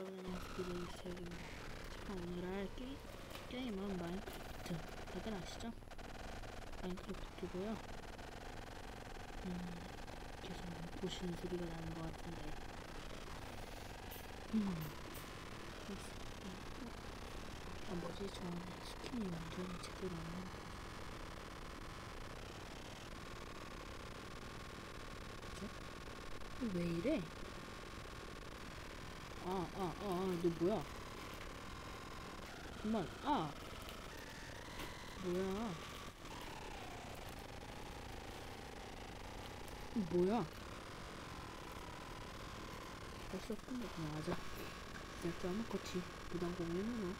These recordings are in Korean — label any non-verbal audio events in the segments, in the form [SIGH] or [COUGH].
안녕하세요 스테이입니다 제가 오늘 할 게, 게임은 마인크래프트 다들 아시죠? 마인크래프트고요 음, 계속 보시는 소리가 나는 것 같은데 음, 아 뭐지 저는 스킨이 완전히 제대로 안 나온다 그죠? 왜 이래? 아, 아, 아, 아, 너 뭐야? 그만, 아! 뭐야? 뭐야? 벌써 끝내, 그냥 하자. 진짜 아무것이 부담 공연은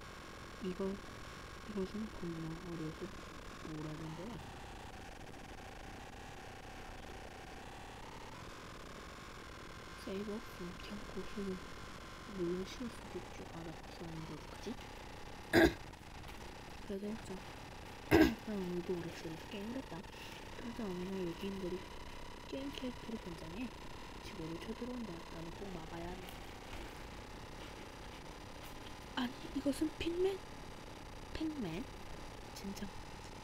이거, 이것은 정말 어려서 뭐라는 거야? 세이버 없으면 그냥 고수는 물론 쉬울 수도 있죠. 알아서 하는 거 어떡하지? [COUGHS] 그래도 일단 난 오늘도 오락실에서 게임을 했다. 그래서 어느 날 여기 인들이 게임 캐릭터로 변장해 지구를 쳐들어온다. 나는 꼭 막아야 해. 아니 이것은 핑맨? 팩맨? 진짜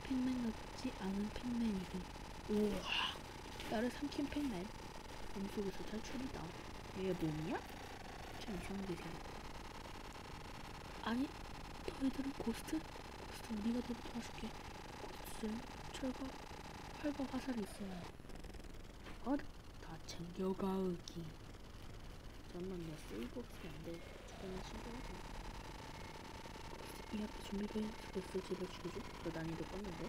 팩맨 같지 않은 팩맨이군. 우와 나를 삼킨 팩맨. 몸속에서 탈출이다. 얘 몸이야? 참 이상하게 생겼다. 아니, 너희들은 고스트? 고스트 우리가 더 도와줄게. 고스트는 철과 활과 화살이 있어야 해. 어? 다 챙겨가으기. 잠깐만요, 세이브 없으면 안 돼. 주변에 신고하자. 이 앞에 준비된 고스트 집에 죽여줘. 너 난이도 껐는데?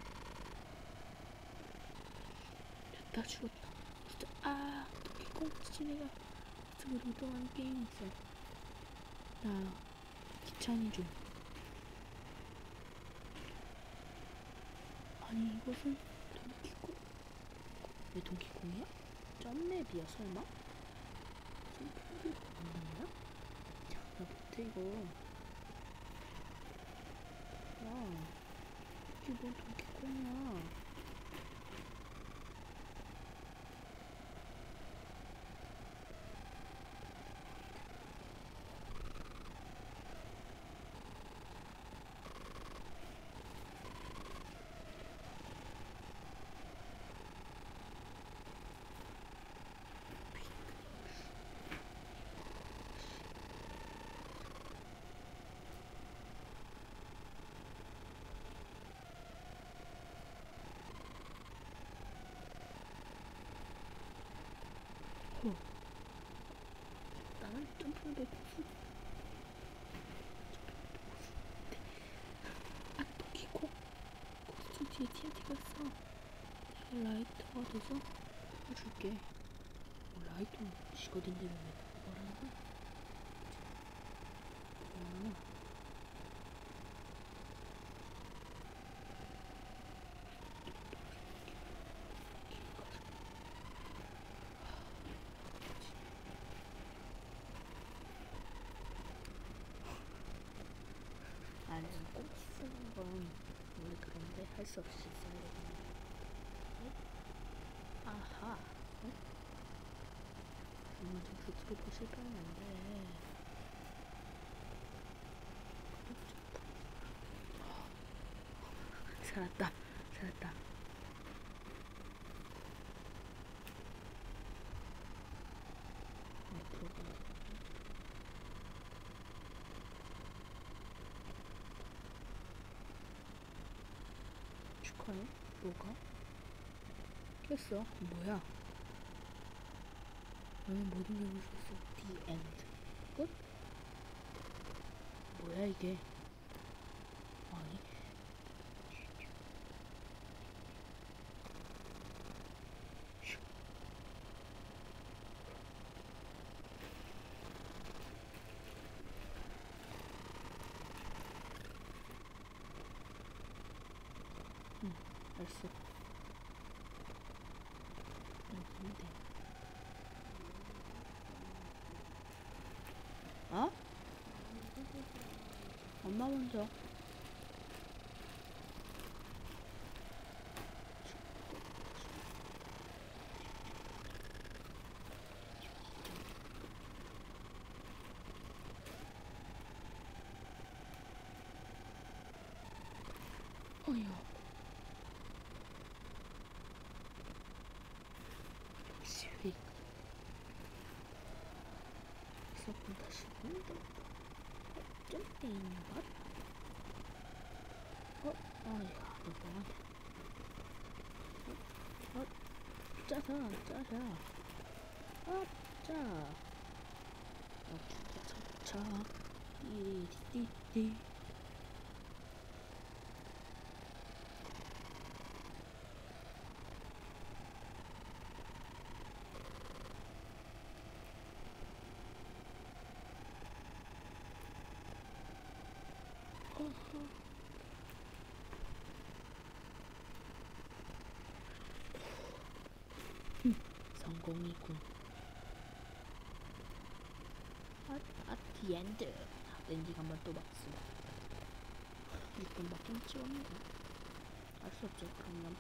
됐다, 죽었다. 진짜, 아, 꽁 지네가 집으로 이동하는 게임이 있어. 나 귀찮이 좀. 아니 이것은 동키콩? 왜 동키콩이야? 점맵이야 설마? 점프를 없는 거야? 나 못해 이거. 야, 이게 뭔 동키콩이야? 어. 아, 토끼코. 고수 뒤에 TNT가 있어. 내가 라이터가 돼서 해줄게. 뭐 라이터는 지거든데 왜 말하는 거야? 어. 아니, 꼭 쓰는 건 원래 그런데 할수 없이 써야 되는 네? 아하. 어? 이거 좀 실패하면 안 돼. 살았다. 살았다. 네, 들어가. 축하해. 뭐가? 깼어. 뭐야? 너는 모든 영을 줬어. The end. 끝? 뭐야 이게? 아니. 응, 알았어. 여기면 돼. 어? 엄마 먼저. 어휴. 여기서부터 시작인데. 어, 점대 있는 것? 어, 어휴, 너 뭐하냐? 어, 어, 짜자, 짜자. 아, 짜. 어, 차, 차, 차. 띠띠띠. 흠, 성공이군. 아, 아, 디엔드. 엔딩 한번 또 박수. 6분밖에 못 찍었네. 알수 없죠. 그럼 난